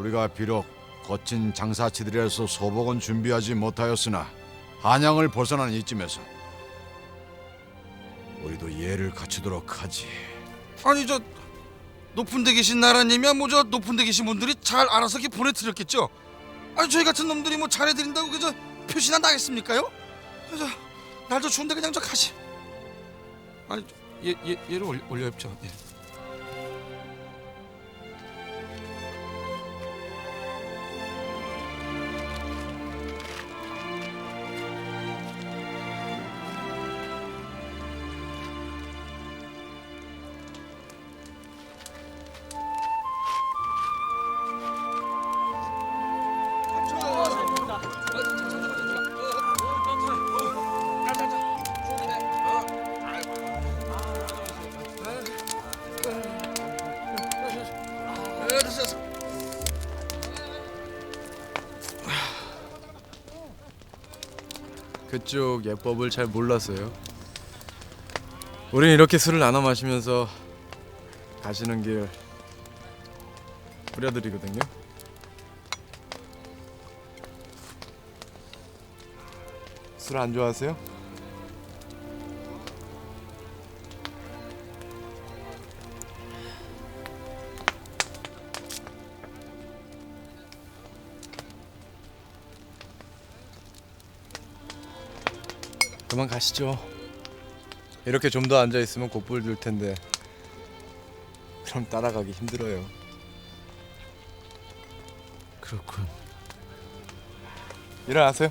우리가 비록 거친 장사치들에서 소복은 준비하지 못하였으나 한양을 벗어난 이쯤에서 우리도 예를 갖추도록 하지. 아니 저 높은 데 계신 나라님이야 뭐 저 높은 데 계신 분들이 잘 알아서 보내드렸겠죠. 아니 저희 같은 놈들이 뭐 잘해드린다고 그저 표시나 나겠습니까요? 그래서 날도 추운데 그냥 저 가시. 아니 얘 얘 얘를 올려 올려 입죠. 예. 그쪽 예법을 잘 몰라서요. 우린 이렇게 술을 나눠 마시면서 가시는 길 뿌려드리거든요. 술 안 좋아하세요? 그만 가시죠. 이렇게 좀 더 앉아 있으면 곧불 들 텐데. 그럼 따라가기 힘들어요. 그렇군. 일어나세요.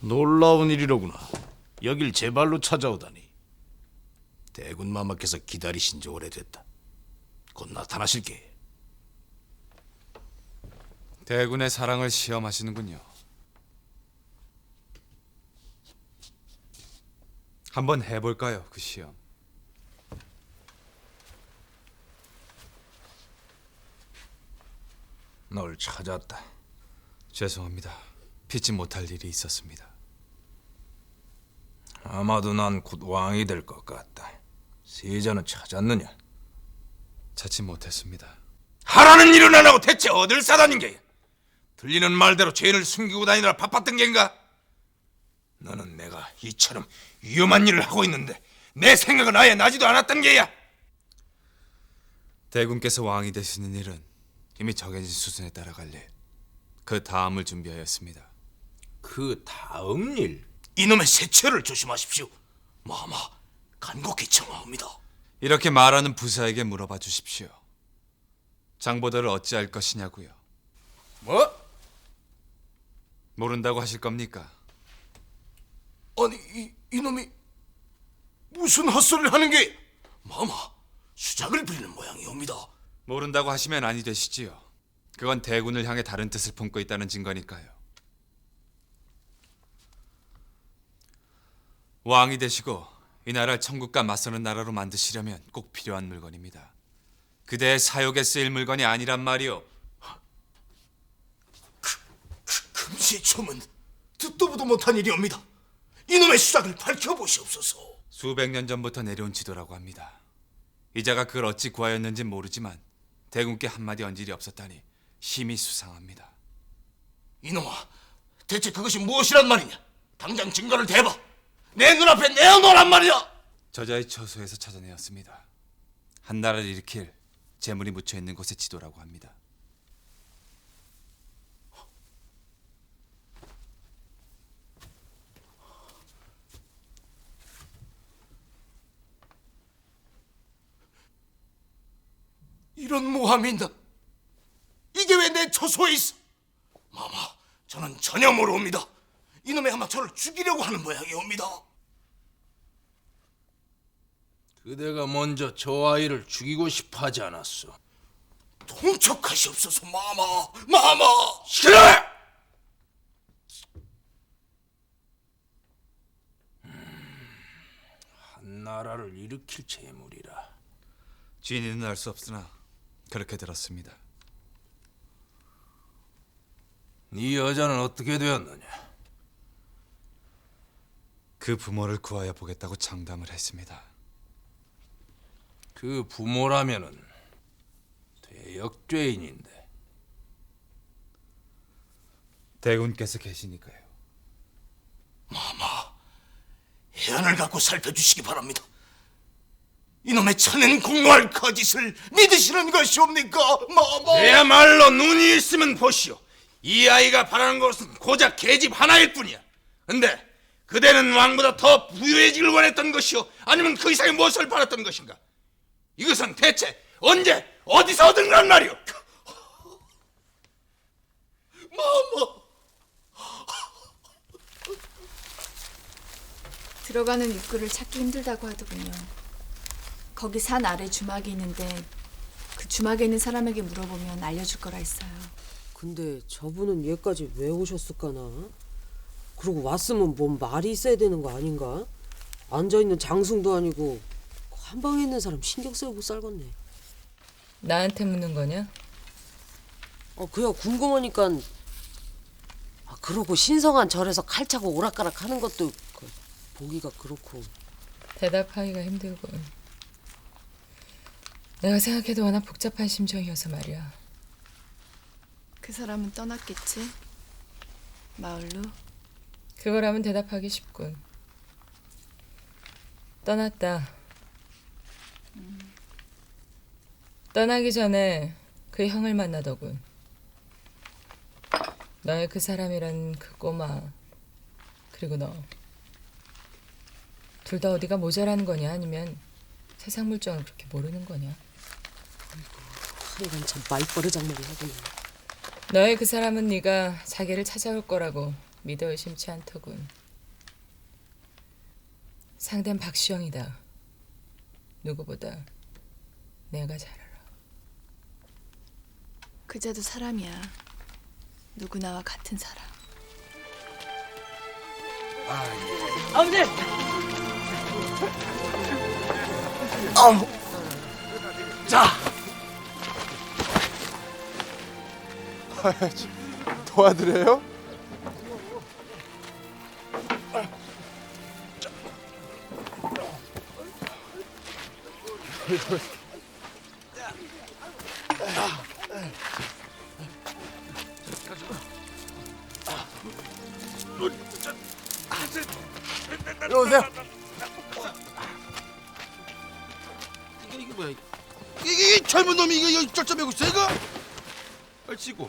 놀라운 일이로구나. 여길 제 발로 찾아오다니. 대군 마마께서 기다리신 지 오래됐다. 곧 나타나실게. 대군의 사랑을 시험하시는군요. 한번 해볼까요, 그 시험? 널 찾았다. 죄송합니다. 피치 못할 일이 있었습니다. 아마도 난 곧 왕이 될 것 같다. 세자는 찾았느냐? 찾지 못했습니다. 하라는 일은 안 하고 대체 어딜 싸다닌 게? 들리는 말대로 죄인을 숨기고 다니느라 바빴던 게인가? 너는 내가 이처럼 위험한 일을 하고 있는데 내 생각은 아예 나지도 않았던 게야. 대군께서 왕이 되시는 일은 이미 정해진 수순에 따라갈 일. 그 다음을 준비하였습니다. 그 다음 일 이놈의 세체를 조심하십시오. 마마 간곡히 청하옵니다. 이렇게 말하는 부사에게 물어봐 주십시오. 장보다를 어찌할 것이냐고요. 뭐? 모른다고 하실 겁니까? 아니 이, 이놈이 무슨 헛소리를 하는 게? 마마 수작을 부리는 모양이옵니다. 모른다고 하시면 아니 되시지요. 그건 대군을 향해 다른 뜻을 품고 있다는 증거니까요. 왕이 되시고 이 나라를 천국과 맞서는 나라로 만드시려면 꼭 필요한 물건입니다. 그대의 사욕에 쓰일 물건이 아니란 말이오. 금시초문 듣도 보도 못한 일이옵니다. 이놈의 수작을 밝혀보시옵소서. 수백 년 전부터 내려온 지도라고 합니다. 이자가 그걸 어찌 구하였는지 모르지만 대군께 한마디 언질이 없었다니 힘이 수상합니다. 이놈아, 대체 그것이 무엇이란 말이냐? 당장 증거를 대봐. 내 눈앞에 내어놓으란 말이야. 저자의 처소에서 찾아내었습니다. 한 나라를 일으킬 재물이 묻혀 있는 곳의 지도라고 합니다. 이런 있나? 이게 왜내 처소에 있어? 마마, 저는 전혀 모르옵니다. 이놈의 아마 저를 죽이려고 하는 모양이옵니다. 그대가 먼저 저 아이를 죽이고 싶어 하지 않았어. 통촉하시옵소서, 마마, 마마. 싫어! 음, 한 나라를 일으킬 재물이라. 주인은 알 수 없으나 그렇게 들었습니다. 네 여자는 어떻게 되었느냐? 그 부모를 구하여 보겠다고 장담을 했습니다. 그 부모라면은 대역죄인인데 대군께서 계시니까요. 해안을 갖고 살펴주시기 바랍니다. 이놈의 천엔 공로할 거짓을 믿으시는 것이옵니까, 마마? 그야말로 눈이 있으면 보시오. 이 아이가 바라는 것은 고작 계집 하나일 뿐이야. 근데 그대는 왕보다 더 부유해지길 원했던 것이오? 아니면 그 이상의 무엇을 바랐던 것인가? 이것은 대체 언제 어디서 얻은 거란 말이오? 들어가는 입구를 찾기 힘들다고 하더군요. 거기 산 아래 주막이 있는데 그 주막에 있는 사람에게 물어보면 알려줄 거라 했어요. 근데 저분은 얘까지 왜 오셨을까나? 그리고 왔으면 뭔 말이 있어야 되는 거 아닌가? 앉아 있는 장승도 아니고 한 방에 있는 사람 신경 쓰고 못 살겠네. 나한테 묻는 거냐? 어 그야 궁금하니까. 아 그러고 신성한 절에서 칼 차고 오락가락 하는 것도 그, 보기가 그렇고. 대답하기가 힘들군. 내가 생각해도 워낙 복잡한 심정이어서 말이야. 그 사람은 떠났겠지? 마을로? 그거라면 대답하기 쉽군. 떠났다. 떠나기 전에 그 형을 만나더군. 너의 그 사람이란 그 꼬마 그리고 너. 둘 다 어디가 모자라는 거냐 아니면 세상 물정을 그렇게 모르는 거냐? 하여간 참 말버릇 장난이 하구나. 너의 그 사람은 네가 자기를 찾아올 거라고 믿어 의심치 않더군. 상대는 박시영이다. 누구보다 내가 잘 알아. 그자도 사람이야. 누구나와 같은 사람. 도와드려요? 이리 오세요. 이게 이게 뭐야? 이게, 젊은 놈이 이거 쩔쩔매고 있어 이거? 치고.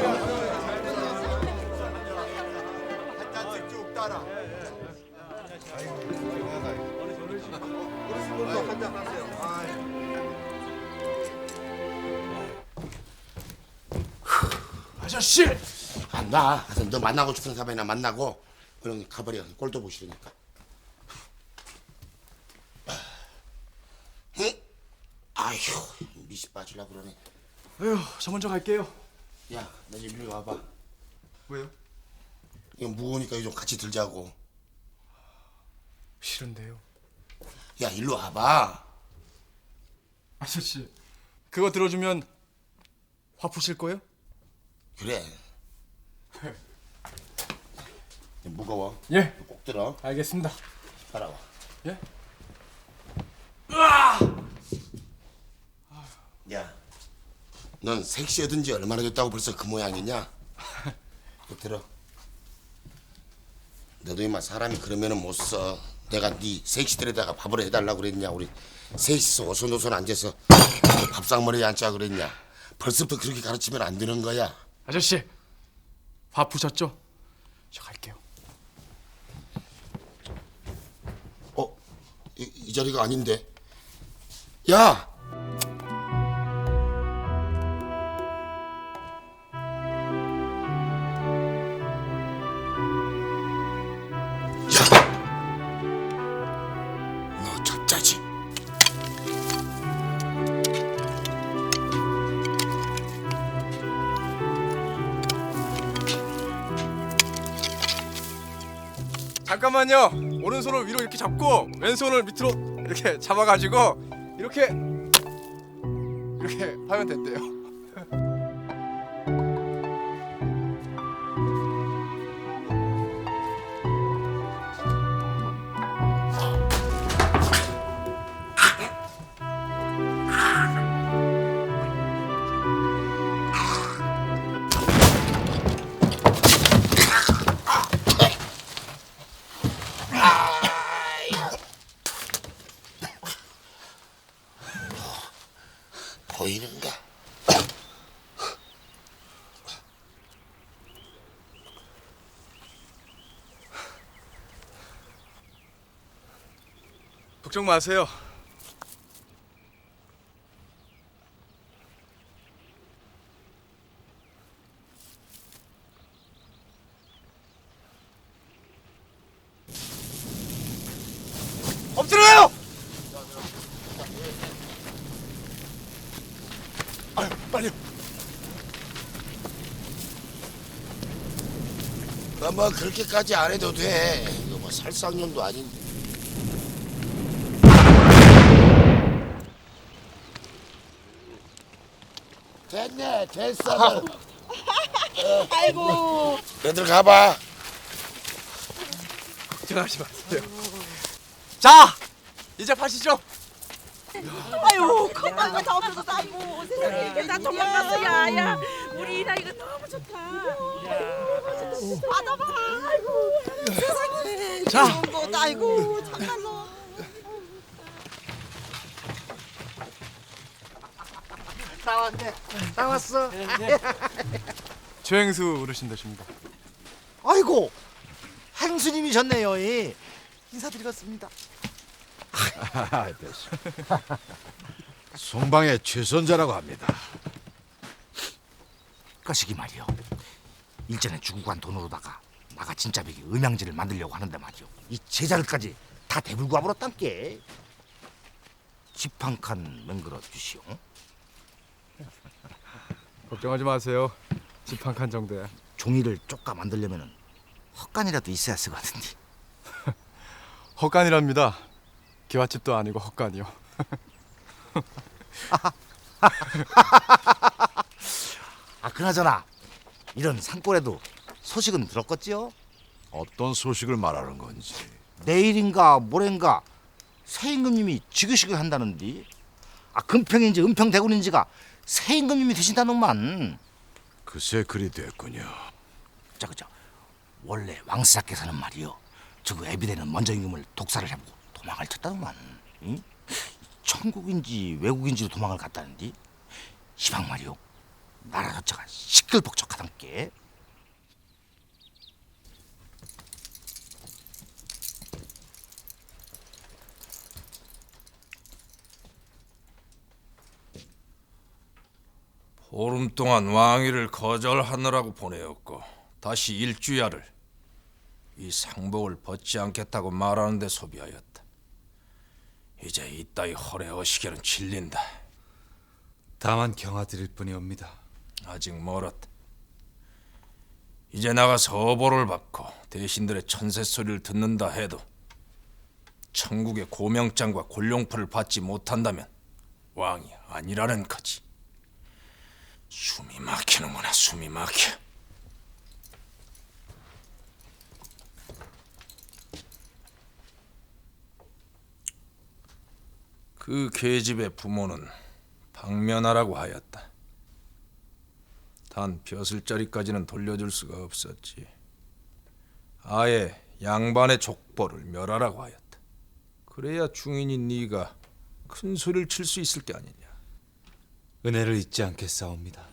저씨! 안 나. 가서 너 만나고 싶은 사람이나 만나고 그럼 가버려. 꼴도 보시려니까. 응? 아휴, 미시 빠질라 그러네. 아유, 저 먼저 갈게요. 야, 너좀 이리 와봐. 왜요? 이거 무거우니까 이거 좀 같이 들자고. 싫은데요. 야, 일로 와봐. 아저씨, 그거 들어주면 화 푸실 거예요? 그래. 무거워. 예, 꼭 들어. 알겠습니다. 따라와. 예? 야, 넌 섹시해든 지 얼마나 됐다고 벌써 그 모양이냐? 꼭 들어. 너도 이마 사람이 그러면은 못 써. 내가 네 섹시들에다가 밥을 해달라고 그랬냐? 우리 셋이서 오손오손 앉아서 밥상머리에 앉자 그랬냐? 벌써부터 그렇게 가르치면 안 되는 거야. 아저씨, 화 푸셨죠? 저 갈게요. 어? 이, 이 자리가 아닌데. 야! 야! 잠깐만요. 오른손을 위로 이렇게 잡고 왼손을 밑으로 이렇게 잡아가지고 이렇게 이렇게 하면 된대요. 보이는가? 걱정 마세요. 엎드려요! 아유, 빨리요. 뭐 그렇게까지 안 해도 돼. 이거 뭐 살상용도 아닌데. 됐네, 됐어. 아이고. 얘들 가봐. 걱정하지 마세요. 자, 이제 파시죠. 아유, 큰맘다 없어서 아이고 세상에 이게 다 도망갔어 야 야 우리 이나 이거 너무 좋다 받아봐 아이고 세상에 자. 좋은 거 아이고 참말로 나왔어. 최행수 어르신 되십니다. 아이고, 행수님이셨네요. 예. 인사드리겠습니다. 송방의 최선자라고 합니다. 까시기 말이요. 일전에 주고 간 돈으로다가 나가 진짜 백이 음양지를 만들려고 하는데 말이요. 이 제자들까지 다 대불고 와버렸단께. 집한 칸 맹글어 주시오. 걱정하지 마세요. 집 한 칸 정도야. 종이를 쪼까 만들려면은 헛간이라도 있어야 쓰거든요. 헛간이랍니다. 기와집도 아니고 헛간이요. 아 그나저나 이런 산골에도 소식은 들었겠지요? 어떤 소식을 말하는 건지. 내일인가 모레인가 새 임금님이 즉위식을 한다는디 아 금평인지 은평대군인지가 새 임금님이 되신다는만 그새 그리 됐군요. 자 그죠 원래 왕스자께서는 말이요 저그 애비대는 먼저 임금을 독살을 해보고 도망을 쳤다더만 응? 천국인지 외국인지로 도망을 갔다는디 시방 말이요 나라 자체가 시끌벅적하단께 보름 동안 왕위를 거절하느라고 보내었고 다시 일주야를 이 상복을 벗지 않겠다고 말하는데 소비하였다. 이제 이따위 허례 어시계는 질린다. 다만 경아드릴 뿐이옵니다. 아직 멀었다. 이제 나가서 어보를 받고 대신들의 천세 소리를 듣는다 해도 천국의 고명장과 곤룡풀을 받지 못한다면 왕이 아니라는 거지. 숨이 막히는구나 숨이 막혀. 그 계집의 부모는 박면하라고 하였다. 단 벼슬자리까지는 돌려줄 수가 없었지. 아예 양반의 족보를 멸하라고 하였다. 그래야 중인인 네가 큰 소리를 칠 수 있을 게 아니냐. 은혜를 잊지 않겠사옵니다.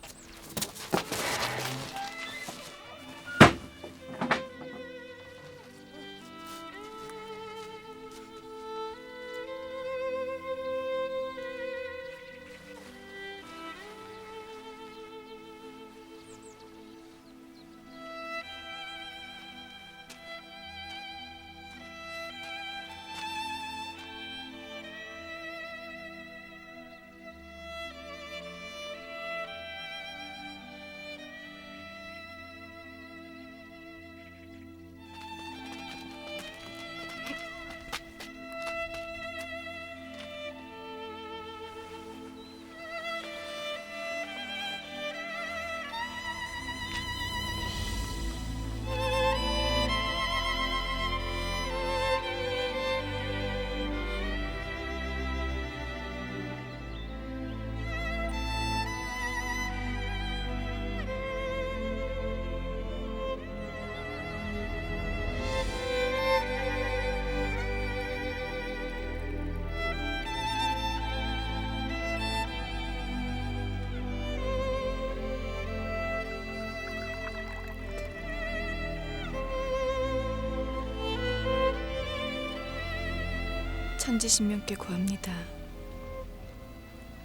천지 신명께 구합니다.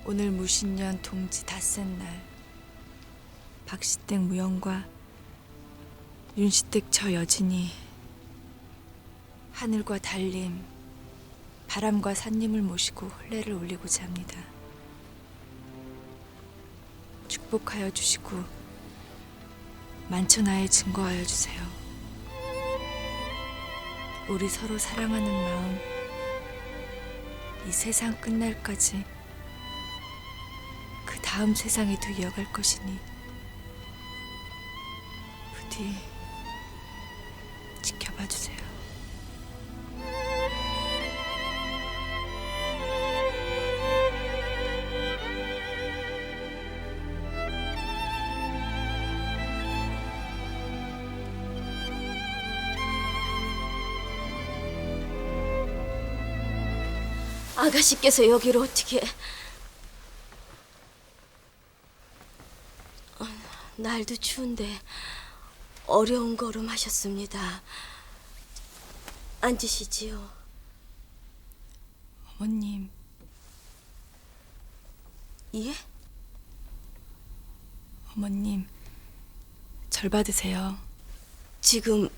오늘 무신년 동지 닷새 날 박시댁 무영과 윤시댁 저 여진이 하늘과 달림, 바람과 산림을 모시고 혼례를 올리고자 합니다. 축복하여 주시고 만천하에 증거하여 주세요. 우리 서로 사랑하는 마음 이 세상 끝날까지 그 다음 세상에도 이어갈 것이니 부디 지켜봐 주세요. 아가씨께서 여기를 어떻게 어, 날도 추운데 어려운 걸음 하셨습니다. 앉으시지요. 어머님, 예? 어머님, 절 받으세요. 지금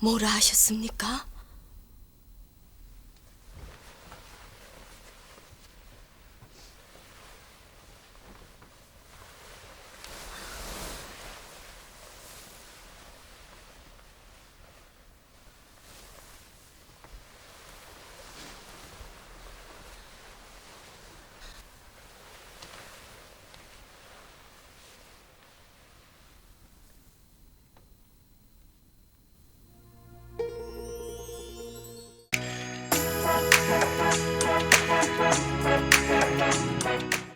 뭐라 하셨습니까?